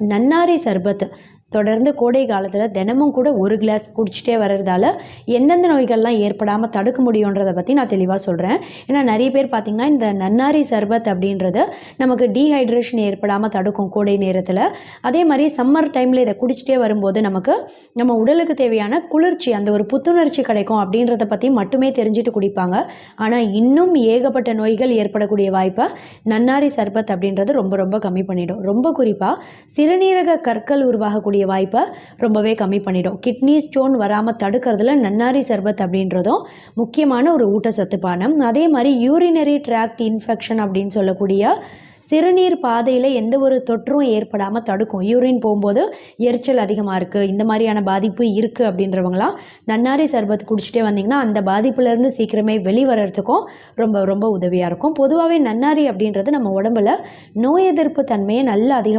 நன்னாரி சர்பத் தொடர்ந்து கோடை காலத்தில் தினமும் கூட ஒரு கிளாஸ் குடிச்சிட்டே வர்றதால எந்தெந்த நோய்கள்லாம் ஏற்படாமல் தடுக்க முடியுன்றதை பற்றி நான் தெளிவாக சொல்கிறேன் ஏன்னா நிறைய பேர் பார்த்திங்கன்னா இந்த நன்னாரி சர்பத் அப்படின்றத நமக்கு டீஹைட்ரேஷன் ஏற்படாமல் தடுக்கும் கோடை நேரத்தில். அதே மாதிரி சம்மர் டைமில் இதை குடிச்சிட்டே வரும்போது நமக்கு நம்ம உடலுக்கு தேவையான குளிர்ச்சி அந்த ஒரு புத்துணர்ச்சி கிடைக்கும் அப்படின்றத பற்றி மட்டுமே தெரிஞ்சுட்டு குடிப்பாங்க. ஆனால் இன்னும் ஏகப்பட்ட நோய்கள் ஏற்படக்கூடிய வாய்ப்பை நன்னாரி சர்பத் அப்படின்றது ரொம்ப ரொம்ப கம்மி பண்ணிடும். ரொம்ப குறிப்பாக சிறுநீரக கற்கள் உருவாகக்கூடிய வாய்ப்பை ரொம்பவே கம்மி பண்ணிடும். கிட்னி ஸ்டோன் வராமல் தடுக்கிறதுல நன்னாரி சர்பத் அப்படின்றதும் முக்கியமான ஒரு ஊட்டச்சத்து பானம். அதே மாதிரி யூரினரி ட்ராக்ட் இன்ஃபெக்ஷன் அப்படின்னு சொல்லக்கூடிய சிறுநீர் பாதையில் எந்த ஒரு தொற்றும் ஏற்படாமல் தடுக்கும். யூரின் போகும்போது எரிச்சல் அதிகமாக இருக்குது இந்த மாதிரியான பாதிப்பு இருக்குது அப்படின்றவங்களாம் நன்னாரி சர்பத் குடிச்சிட்டே வந்தீங்கன்னா அந்த பாதிப்புலேருந்து சீக்கிரமே வெளிவரத்துக்கும் ரொம்ப ரொம்ப உதவியாக இருக்கும். பொதுவாகவே நன்னாரி அப்படின்றது நம்ம உடம்புல நோய் எதிர்ப்பு தன்மையை நல்லா அதிகம்